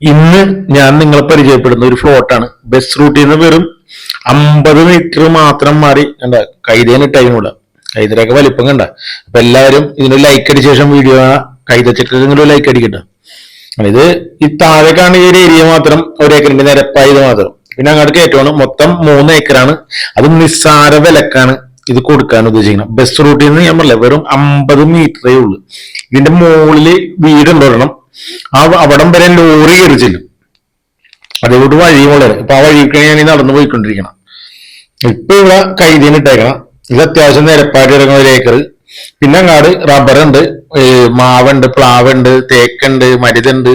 ഇന്ന് ഞാൻ നിങ്ങളെ പരിചയപ്പെടുന്ന ഒരു ഫ്ലോട്ടാണ് ബസ് റൂട്ടിൽ നിന്ന് വെറും അമ്പത് മീറ്റർ മാത്രം മാറി. കണ്ട? കൈതേന് ടൈമുള്ള കൈതരൊക്കെ വലിപ്പം കണ്ട. അപ്പൊ എല്ലാവരും ഇതിന് ലൈക്ക് അടിച്ച ശേഷം വീഡിയോ കൈതച്ചക്കെങ്കിലും ലൈക്ക് അടിക്കട്ടെ. ഇത് ഈ താഴെ കാണുന്ന ഒരു ഏരിയ മാത്രം ഒരു ഏക്കറിന്റെ നിരപ്പായത് മാത്രം. പിന്നെ അങ്ങോട്ട് കയറ്റമാണ് മൊത്തം മൂന്ന് ഏക്കറാണ് അത് നിസ്സാര വിലക്കാണ് ഇത് കൊടുക്കാൻ ഉദ്ദേശിക്കുന്നത്. ബസ് റൂട്ടിൽ നിന്ന് ഞാൻ പറഞ്ഞില്ല വെറും അമ്പത് മീറ്ററേ ഉള്ളൂ. ഇതിന്റെ മുകളിൽ വീടുണ്ടോരണം ആ അവിടം വരെ ലോറി കയറി ചെല്ലും. അതുകൊണ്ട് വഴിയും വളരെ ഇപ്പൊ ആ വഴിക്ക് ഞാൻ നടന്നു പോയിക്കൊണ്ടിരിക്കണം. ഇപ്പൊ ഇവിടെ കൈതീന് ഇട്ടേക്കണം. ഇത് അത്യാവശ്യം നിരപ്പായിട്ട് ഇറങ്ങുന്ന ഒരു ഏക്കർ പിന്നെ അങ്ങാട് റബ്ബറുണ്ട് മാവുണ്ട് പ്ലാവുണ്ട് തേക്കുണ്ട് മരുതുണ്ട്.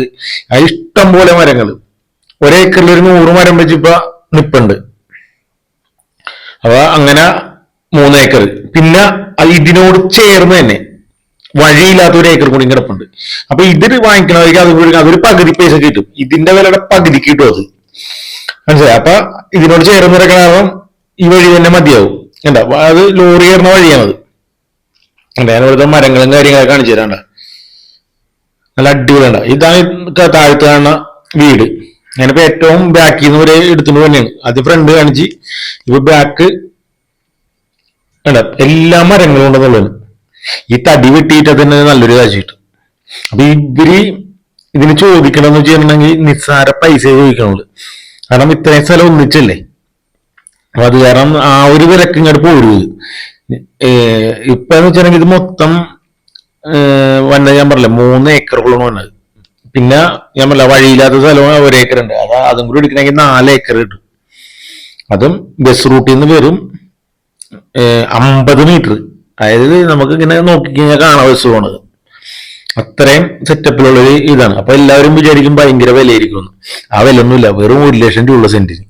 അത് ഇഷ്ടം പോലെ മരങ്ങൾ. ഒരേക്കറിൽ ഒരു നൂറ് മരം വെച്ച് ഇപ്പൊ നിപ്പുണ്ട്. അപ്പൊ അങ്ങനെ മൂന്ന് ഏക്കർ പിന്നെ ഇതിനോട് ചേർന്ന് തന്നെ വഴിയില്ലാത്ത ഏക്കർ കൂടി കിടപ്പുണ്ട് അപ്പൊ ഇതിന് വാങ്ങിക്കണവർക്ക് അത് അതൊരു പകുതി പൈസ കിട്ടും. ഇതിന്റെ വിലയുടെ പകുതി കിട്ടും അത്. മനസ്സിലായി? അപ്പൊ ഇതിനോട് ചേർന്ന് കാരണം ഈ വഴി തന്നെ മതിയാവും. എന്താ അത് ലോറി കയറുന്ന വഴിയാണത് എന്താ ഞാൻ ഇവിടുത്തെ മരങ്ങളും കാര്യങ്ങളൊക്കെ കാണിച്ചു തരാണ്ട നല്ല അടിപൊളിയാണ് ഇതാണ് താഴത്ത് കാണുന്ന വീട്. ഞാനിപ്പോ ഏറ്റവും ബാക്കിൽ നിന്ന് ഒരു എടുത്തുകൊണ്ട് തന്നെയാണ് അത് ഫ്രണ്ട് കാണിച്ച് ഇപ്പൊ ബാക്ക് എല്ലാ മരങ്ങളും ഉണ്ടെന്നുള്ളത് ഈ തടി വെട്ടിയിട്ട് തന്നെ നല്ലൊരു കാശ് കിട്ടും. അപ്പൊ ഇവർ ഇതിന് ചോദിക്കണമെന്ന് വെച്ചിട്ടുണ്ടെങ്കിൽ നിസ്സാര പൈസ ചോദിക്കണുള്ളൂ. കാരണം ഇത്രയും സ്ഥലം ഒന്നിച്ചല്ലേ? അപ്പൊ അത് കാരണം ആ ഒരു വിലക്ക് ഇങ്ങോട്ട് പോരുത് ഇപ്പൊ എന്ന് വെച്ചിട്ടുണ്ടെങ്കിൽ ഇത് മൊത്തം വന്നത് ഞാൻ പറഞ്ഞില്ല മൂന്ന് ഏക്കറുകളാണ് വന്നത്. പിന്നെ ഞാൻ പറഞ്ഞ വഴിയില്ലാത്ത സ്ഥലവും ഒരു ഏക്കർ ഉണ്ട് അത് അതും കൂടി എടുക്കണമെങ്കിൽ നാല് ഏക്കർ കിട്ടും. അതും ബസ് റൂട്ടിൽ നിന്ന് വരും അമ്പത് മീറ്റർ. അതായത് നമുക്ക് ഇങ്ങനെ നോക്കിക്കഴിഞ്ഞാൽ കാണാൻ വസ്തുവാണ് അത്രയും സെറ്റപ്പിലുള്ള ഒരു ഇതാണ്. അപ്പൊ എല്ലാവരും വിചാരിക്കും ഭയങ്കര വിലയായിരിക്കും ആ വില ഒന്നുമില്ല വെറും ഒരു ലക്ഷം രൂപ സെന്റിന്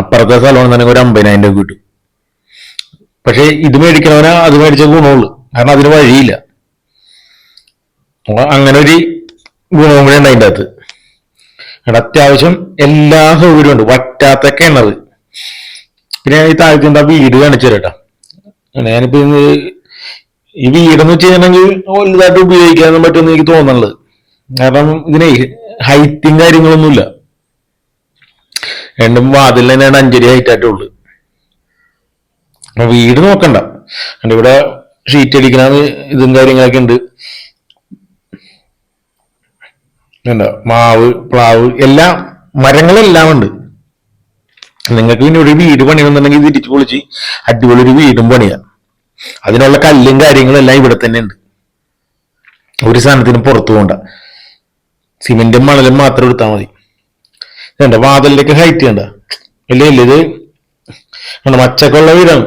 അപ്പുറത്തെ സ്ഥലമാണ് തന്നെ ഒരു അമ്പതിനായിരം രൂപ കിട്ടും. പക്ഷെ ഇത് മേടിക്കണവനാ അത് മേടിച്ച ഗുണമുള്ളൂ. കാരണം അതിന് വഴിയില്ല. അങ്ങനെ ഒരു ഗുണവും കൂടെ ഉണ്ട് അതിന്റെ അകത്ത്. ഇവിടെ അത്യാവശ്യം എല്ലാ സൗകര്യവും ഉണ്ട്. വറ്റാത്ത കിണർ പിന്നെ ഈ താഴത്തെ എന്താ വീട് കാണിച്ചു തരട്ടാ ഞാനിപ്പോ ഈ വീടെന്ന് വെച്ച് കഴിഞ്ഞിട്ടുണ്ടെങ്കിൽ വലുതായിട്ട് ഉപയോഗിക്കാൻ പറ്റുമെന്ന് എനിക്ക് തോന്നുന്നുള്ളത് കാരണം ഇതിനെ ഹൈറ്റും കാര്യങ്ങളൊന്നുമില്ല. രണ്ടും വാതിൽ തന്നെയാണ് അഞ്ചരി ഹൈറ്റ് ആയിട്ടുള്ളൂ അപ്പൊ വീട് നോക്കണ്ട. എന്റെ ഇവിടെ ഷീറ്റ് അടിക്കണ ഇതും കാര്യങ്ങളൊക്കെ ഉണ്ട് മാവ് പ്ലാവ് എല്ലാം മരങ്ങളെല്ലാം ഉണ്ട് നിങ്ങൾക്ക് പിന്നെ ഒരു വീട് പണിയണമെന്നുണ്ടെങ്കിൽ തിരിച്ചു പൊളിച്ച് അടിപൊളി ഒരു വീടും പണിയാം. അതിനുള്ള കല്ലും കാര്യങ്ങളും എല്ലാം ഇവിടെ തന്നെ ഉണ്ട് ഒരു സാധനത്തിനും പുറത്തു പോണ്ട. സിമെന്റും മണലും മാത്രം എടുത്താൽ മതി. ഇതുണ്ട് വാതിലിലേക്ക് ഹൈറ്റ് കണ്ട? ഇല്ല ഇല്ല ഇത് കണ്ടോ, മച്ചക്കുള്ള വീടാണ്.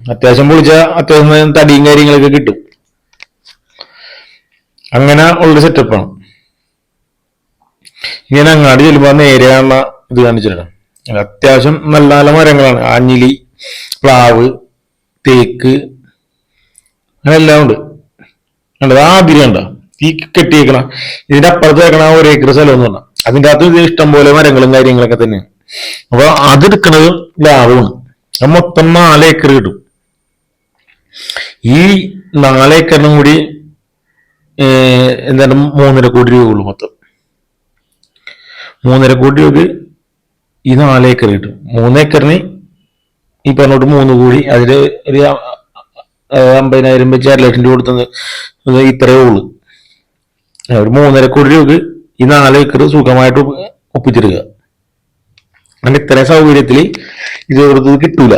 അത്യാവശ്യം പൊളിച്ച അത്യാവശ്യം തടിയും കാര്യങ്ങളൊക്കെ കിട്ടും. അങ്ങനെ ഉള്ള സെറ്റപ്പാണ് ഇങ്ങനെ അങ്ങാടി ചെല്ലുമ്പോ നേരെയുള്ള ഇത് കാണിച്ചിട്ടുണ്ട്. അത്യാവശ്യം നല്ല നല്ല മരങ്ങളാണ്. ആഞ്ഞിലി പ്ലാവ് തേക്ക് അങ്ങനെ എല്ലാം ഉണ്ട് കണ്ടത് ആതിരി കണ്ട? ഈ കെട്ടിയേക്കണ ഇതിന്റെ അപ്പുറത്ത് വെക്കണ ആ ഒരു ഏക്കർ സ്ഥലം എന്ന് പറഞ്ഞാൽ അതിന്റെ അകത്ത് ഇതിന് ഇഷ്ടം പോലെ മരങ്ങളും കാര്യങ്ങളൊക്കെ തന്നെയാണ്. അപ്പൊ അതെടുക്കണത് ലാഭമാണ്. അത് മൊത്തം നാല് ഏക്കർ കിട്ടും. ഈ നാല് ഏക്കറിനും കൂടി എന്താണ് മൂന്നര കോടി രൂപ ഉള്ളൂ മൊത്തം. മൂന്നര കോടി രൂപ ഈ നാല് ഏക്കർ കിട്ടും. മൂന്ന് ഏക്കറിന് ഈ പറഞ്ഞോട്ട് മൂന്ന് കോടി അതിൽ ഒരു അമ്പതിനായിരം വെച്ച് അര ലക്ഷം രൂപ കൊടുത്തത് ഇത്രയേ ഉള്ളൂ. ഒരു മൂന്നര കോടി രൂപ ഈ നാല് ഏക്കർ സുഖമായിട്ട് ഒപ്പ് ഒപ്പിച്ചെടുക്കുക അങ്ങനെ ഇത്ര സൗകര്യത്തിൽ ഇത് കൊടുത്തത് കിട്ടൂല.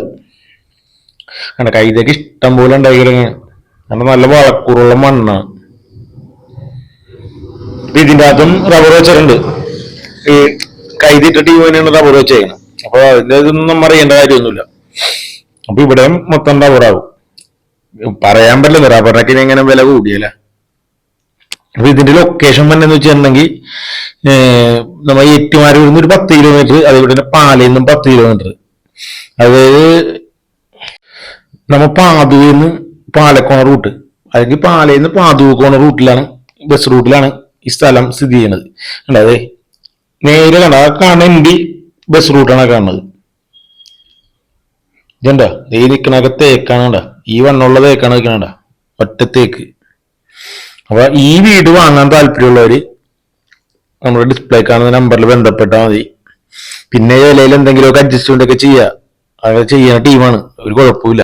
കാരണം കൈതൊക്കെ ഇഷ്ടം പോലെ ഉണ്ടായി കിടങ്ങുക കാരണം നല്ല വളക്കൂറുള്ള മണ്ണാണ് ഇതിന്റെ അകത്തും റബ്ബർ വെച്ചിട്ടുണ്ട്. ഈ കൈതിട്ട ടീം തന്നെയാണ് റബ്ബർ വെച്ചേക്കണം. അപ്പൊ അതിന്റെ ഇതൊന്നും നമ്മൾ അറിയേണ്ട കാര്യമൊന്നുമില്ല. അപ്പൊ ഇവിടെയും മൊത്തം റബ്ബറാകും പറയാൻ പറ്റില്ല റബ്ബറിനൊക്കെ ഇനി എങ്ങനെ വില കൂടിയല്ല അപ്പൊ ഇതിന്റെ ലൊക്കേഷൻ തന്നെ എന്ന് വെച്ചിട്ടുണ്ടെങ്കിൽ നമ്മൾ ഏറ്റുമാരൂരിൽ നിന്ന് ഒരു പത്ത് കിലോമീറ്റർ അതേപോലെ തന്നെ പാലയിൽ നിന്നും പത്ത് കിലോമീറ്റർ അതായത് നമ്മ പാതുവിൽ നിന്ന് പാലക്കോണ റൂട്ട് അല്ലെങ്കിൽ പാലയിൽ നിന്ന് പാതുക്കോണ റൂട്ടിലാണ് ബസ് റൂട്ടിലാണ് ഈ സ്ഥലം സ്ഥിതി ചെയ്യുന്നത്. അല്ലാതെ നേരെ കണ്ട? കാണി ബസ് റൂട്ടാണ് കാണുന്നത്. ഇതുണ്ട ഈ നിക്കണൊക്കെ തേക്കാണ് ഈ വണ്ണുള്ളതേ തേക്കാണ് ഒറ്റത്തേക്ക് ഒറ്റ തേക്ക് അപ്പൊ ഈ വീട് വാങ്ങാൻ താല്പര്യമുള്ളവര് നമ്മുടെ ഡിസ്പ്ലേ കാണുന്ന നമ്പറിൽ ബന്ധപ്പെട്ടാൽ മതി. പിന്നെ ഇലയിൽ എന്തെങ്കിലുമൊക്കെ അഡ്ജസ്റ്റ്മെന്റ് ഒക്കെ ചെയ്യുക അത് ചെയ്യുന്ന ടീമാണ് ഒരു കുഴപ്പമില്ല